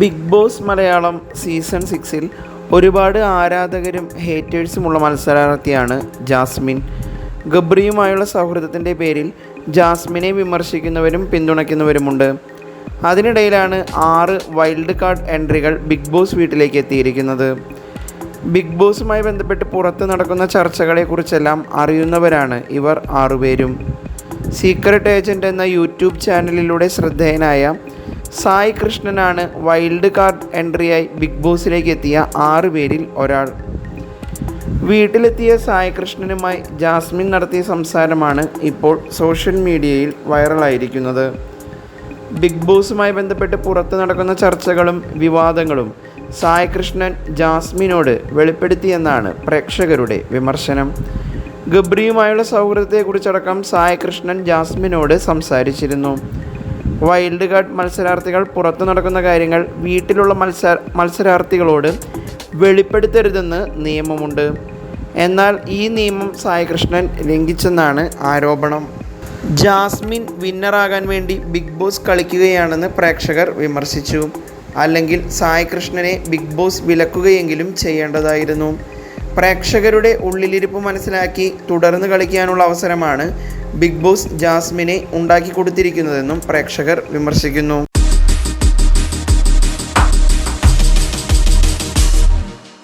Big boss Malayalam season സിക്സിൽ ഒരുപാട് ആരാധകരും ഹേറ്റേഴ്സുമുള്ള മത്സരാർത്ഥിയാണ് ജാസ്മിൻ. ഗബ്രിയുമായുള്ള സൗഹൃദത്തിന്റെ പേരിൽ ജാസ്മിനെ വിമർശിക്കുന്നവരും പിന്തുണയ്ക്കുന്നവരുമുണ്ട്. അതിനിടയിലാണ് ആറ് വൈൽഡ് കാർഡ് എൻട്രികൾ ബിഗ് ബോസ് വീട്ടിലേക്ക് എത്തിയിരിക്കുന്നത്. ബിഗ് ബോസുമായി ബന്ധപ്പെട്ട് പുറത്ത് നടക്കുന്ന ചർച്ചകളെക്കുറിച്ചെല്ലാം അറിയുന്നവരാണ് ഇവർ ആറുപേരും. സീക്രട്ട് ഏജന്റ് എന്ന യൂട്യൂബ് ചാനലിലൂടെ ശ്രദ്ധേയനായ സായി കൃഷ്ണനാണ് വൈൽഡ് കാർഡ് എൻട്രിയായി ബിഗ് ബോസിലേക്ക് എത്തിയ ആറ് പേരിൽ ഒരാൾ. വീട്ടിലെത്തിയ സായി കൃഷ്ണനുമായി ജാസ്മിൻ നടത്തിയ സംസാരമാണ് ഇപ്പോൾ സോഷ്യൽ മീഡിയയിൽ വൈറലായിരിക്കുന്നത്. ബിഗ് ബോസുമായി ബന്ധപ്പെട്ട് പുറത്ത് നടക്കുന്ന ചർച്ചകളും വിവാദങ്ങളും സായി കൃഷ്ണൻ ജാസ്മിനോട് വെളിപ്പെടുത്തിയെന്നാണ് പ്രേക്ഷകരുടെ വിമർശനം. ഗബ്രിയുമായുള്ള സൗഹൃദത്തെക്കുറിച്ചടക്കം സായി കൃഷ്ണൻ ജാസ്മിനോട് സംസാരിച്ചിരുന്നു. വൈൽഡ് കാർഡ് മത്സരാർത്ഥികൾ പുറത്തു നടക്കുന്ന കാര്യങ്ങൾ വീട്ടിലുള്ള മത്സര മത്സരാർത്ഥികളോട് വെളിപ്പെടുത്തരുതെന്ന് നിയമമുണ്ട്. എന്നാൽ ഈ നിയമം സായികൃഷ്ണൻ ലംഘിച്ചെന്നാണ് ആരോപണം. ജാസ്മിൻ വിന്നറാകാൻ വേണ്ടി ബിഗ് ബോസ് കളിക്കുകയാണെന്ന് പ്രേക്ഷകർ വിമർശിച്ചു. അല്ലെങ്കിൽ സായി കൃഷ്ണനെ ബിഗ് ബോസ് വിലക്കുകയെങ്കിലും ചെയ്യേണ്ടതായിരുന്നു. പ്രേക്ഷകരുടെ ഉള്ളിലിരിപ്പ് മനസ്സിലാക്കി തുടർന്ന് കളിക്കാനുള്ള അവസരമാണ് ബിഗ് ബോസ് ജാസ്മിനെ ഉണ്ടാക്കി കൊടുത്തിരിക്കുന്നതെന്നും പ്രേക്ഷകർ വിമർശിക്കുന്നു.